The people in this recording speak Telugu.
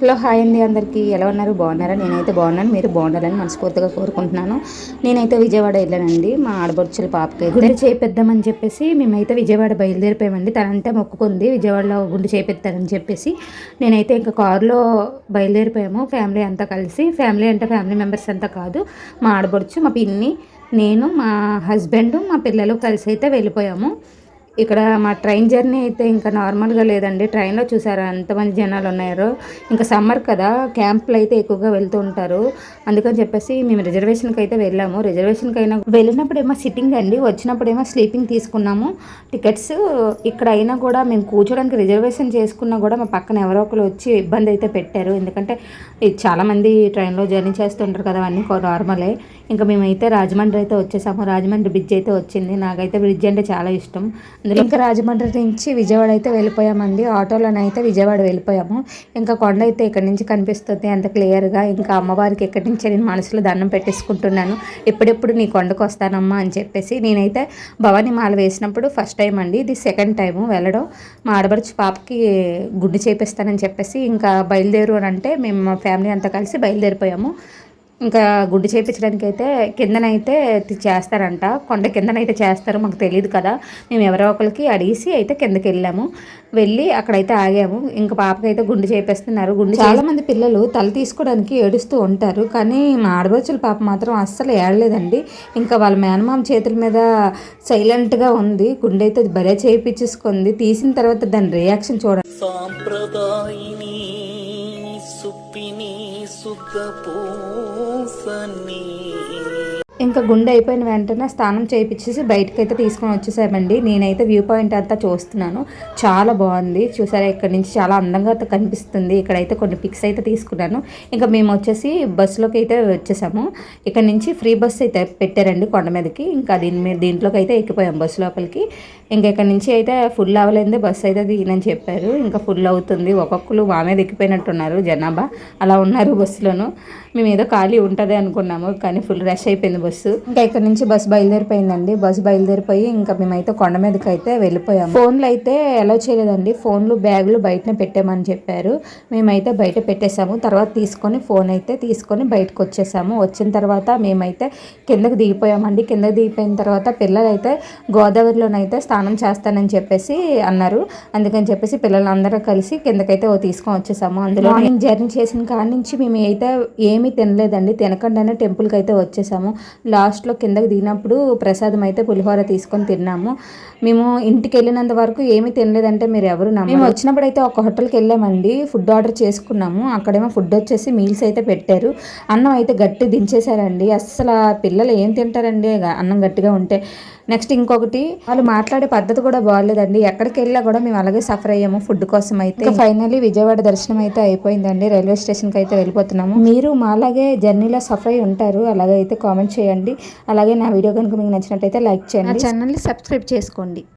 హలో హాయ్ అండి అందరికీ. ఎలా ఉన్నారు? బాగున్నారా? నేనైతే బాగున్నాను. మీరు బాగుండాలని మనస్ఫూర్తిగా కోరుకుంటున్నాను. నేనైతే విజయవాడ వెళ్ళానండి. మా ఆడబడుచుల పాపకి గుండె చేపిద్దామని చెప్పేసి మేమైతే విజయవాడ బయలుదేరిపోయామండి. తనంటే మొక్కుకుంది. విజయవాడలో గుండె చేపిస్తారని చెప్పేసి నేనైతే ఇంకా కారులో బయలుదేరిపోయాము. ఫ్యామిలీ అంతా కలిసి. ఫ్యామిలీ అంటే ఫ్యామిలీ మెంబర్స్ అంతా కాదు. మా ఆడబడుచు మా పిన్ని నేను మా హస్బెండ్ మా పిల్లలు కలిసి అయితే వెళ్ళిపోయాము. ఇక్కడ మా ట్రైన్ జర్నీ అయితే ఇంకా నార్మల్గా లేదండి. ట్రైన్లో చూసారా ఎంతమంది జనాలు ఉన్నారో ఇంకా సమ్మర్ కదా క్యాంపులు అయితే ఎక్కువగా వెళ్తూ ఉంటారు. అందుకని చెప్పేసి మేము రిజర్వేషన్కి అయితే వెళ్ళాము. రిజర్వేషన్కి అయినా వెళ్ళినప్పుడు ఏమో సిట్టింగ్ అండి వచ్చినప్పుడు ఏమో స్లీపింగ్ తీసుకున్నాము. టికెట్స్ ఇక్కడ అయినా కూడా మేము కూర్చోడానికి రిజర్వేషన్ చేసుకున్నా కూడా మా పక్కన ఎవరో ఒకరు వచ్చి ఇబ్బంది అయితే పెట్టారు. ఎందుకంటే చాలామంది ట్రైన్లో జర్నీ చేస్తుంటారు కదా అవన్నీ నార్మలే. ఇంకా మేమైతే రాజమండ్రి అయితే వచ్చేసాము. రాజమండ్రి బ్రిడ్జ్ అయితే వచ్చింది. నాకైతే బ్రిడ్జ్ అంటే చాలా ఇష్టం. అందులో ఇంకా రాజమండ్రి నుంచి విజయవాడ అయితే వెళ్ళిపోయామండి. ఆటోలోనైతే విజయవాడ వెళ్ళిపోయాము. ఇంకా కొండ అయితే ఇక్కడ నుంచి కనిపిస్తుంది. అంత క్లియర్గా ఇంకా అమ్మవారికి ఎక్కడి నుంచి నేను మనసులో దండం పెట్టేసుకుంటున్నాను. ఎప్పుడెప్పుడు నీ కొండకు వస్తానమ్మా అని చెప్పేసి నేనైతే భవానీ మాల వేసినప్పుడు ఫస్ట్ టైం అండి. ఇది సెకండ్ టైము వెళ్ళడం. మా ఆడబడుచు పాపకి గుడ్డు చేపిస్తానని చెప్పేసి ఇంకా బయలుదేరు అని అంటే మేము మా ఫ్యామిలీ అంతా కలిసి బయలుదేరిపోయాము. ఇంకా గుడ్డు చేయించడానికి అయితే కిందనైతే చేస్తారంట. కొండ కిందనైతే చేస్తారు మాకు తెలియదు కదా. మేము ఎవరో ఒకరికి అడిగేసి అయితే కిందకి వెళ్ళాము వెళ్ళి అక్కడైతే ఆగాము. ఇంకా పాపకైతే గుండు చేపిస్తున్నారు. గుండు చాలా మంది పిల్లలు తల తీసుకోవడానికి ఏడుస్తూ ఉంటారు. కానీ మా ఆడబడుచుల పాప మాత్రం అస్సలు ఏడలేదండి. ఇంకా వాళ్ళ మేనమామ చేతుల మీద సైలెంట్గా ఉంది. గుండె అయితే భలే చేయించేసుకుంది తీసిన తర్వాత దాని రియాక్షన్ చూడండి సాంప్రదాయిని సుప్పిని சுத்த பூசனீ ఇంకా గుండె అయిపోయిన వెంటనే స్నానం చేయించేసి బయటకు అయితే తీసుకొని వచ్చేసామండి. నేనైతే వ్యూ పాయింట్ అంతా చూస్తున్నాను. చాలా బాగుంది. చూసారా ఇక్కడ నుంచి చాలా అందంగా అయితే కనిపిస్తుంది. ఇక్కడైతే కొన్ని పిక్స్ అయితే తీసుకున్నాను. ఇంకా మేము వచ్చేసి బస్సులోకి అయితే వచ్చేసాము. ఇక్కడ నుంచి ఫ్రీ బస్ అయితే పెట్టారండి కొండ మీదకి. ఇంకా దీని మీద దీంట్లోకి అయితే ఎక్కిపోయాం బస్సు లోపలికి. ఇంకా ఇక్కడ నుంచి అయితే ఫుల్ అవ్వలేదు బస్సు అయితే దిగినని చెప్పారు. ఇంకా ఫుల్ అవుతుంది. ఒక్కొక్కరు మా మీద ఎక్కిపోయినట్టున్నారు జనాభా. అలా ఉన్నారు బస్సులోను. మేము ఏదో ఖాళీ ఉంటుంది అనుకున్నాము. కానీ ఫుల్ రష్ అయిపోయింది బస్సు. ఇంకా ఇక్కడ నుంచి బస్సు బయలుదేరిపోయిందండి. బస్సు బయలుదేరిపోయి ఇంకా మేమైతే కొండ మీదకి అయితే వెళ్ళిపోయాము. ఫోన్లు అయితే ఎలా చేయలేదండి. ఫోన్లు బ్యాగులు బయటనే పెట్టామని చెప్పారు. మేమైతే బయట పెట్టేశాము తర్వాత తీసుకొని ఫోన్ అయితే తీసుకొని బయటకు వచ్చేసాము. వచ్చిన తర్వాత మేమైతే కిందకి దిగిపోయామండి. కిందకి దిగిపోయిన తర్వాత పిల్లలు అయితే గోదావరిలోనైతే స్నానం చేస్తానని చెప్పేసి అన్నారు. అందుకని చెప్పేసి పిల్లలందరూ కలిసి కిందకైతే తీసుకొని వచ్చేసాము. అందులో మార్నింగ్ జర్నీ చేసిన కాడి నుంచి మేము అయితే ఏమీ తినలేదండి. తినకుండానే టెంపుల్కి అయితే వచ్చేసాము. లాస్ట్లో కిందకి దిగినప్పుడు ప్రసాదం అయితే పులిహోర తీసుకొని తిన్నాము. మేము ఇంటికి వెళ్ళినంత వరకు ఏమీ తినలేదంటే మీరు ఎవరు. మేము వచ్చినప్పుడు అయితే ఒక హోటల్కి వెళ్ళామండి. ఫుడ్ ఆర్డర్ చేసుకున్నాము. అక్కడేమో ఫుడ్ వచ్చేసి మీల్స్ అయితే పెట్టారు. అన్నం అయితే గట్టి దించేశారండి. అస్సలు ఆ పిల్లలు ఏం తింటారండి? అన్నం గట్టిగా ఉంటే. నెక్స్ట్ ఇంకొకటి వాళ్ళు మాట్లాడే పద్ధతి కూడా బాగాలేదండి. ఎక్కడికి వెళ్ళా కూడా మేము అలాగే సఫర్ అయ్యాము ఫుడ్ కోసం అయితే. ఫైనల్లీ విజయవాడ దర్శనం అయితే అయిపోయిందండి. రైల్వే స్టేషన్కి అయితే వెళ్ళిపోతున్నాము. మీరు మాలాగే జర్నీలో సఫర్ అయి ఉంటారు. అలాగే అయితే కామెంట్ చేయండి. అలాగే నా వీడియో కనుక మీకు నచ్చినట్టయితే లైక్ చేయండి. ఛానల్ని సబ్స్క్రైబ్ చేసుకోండి.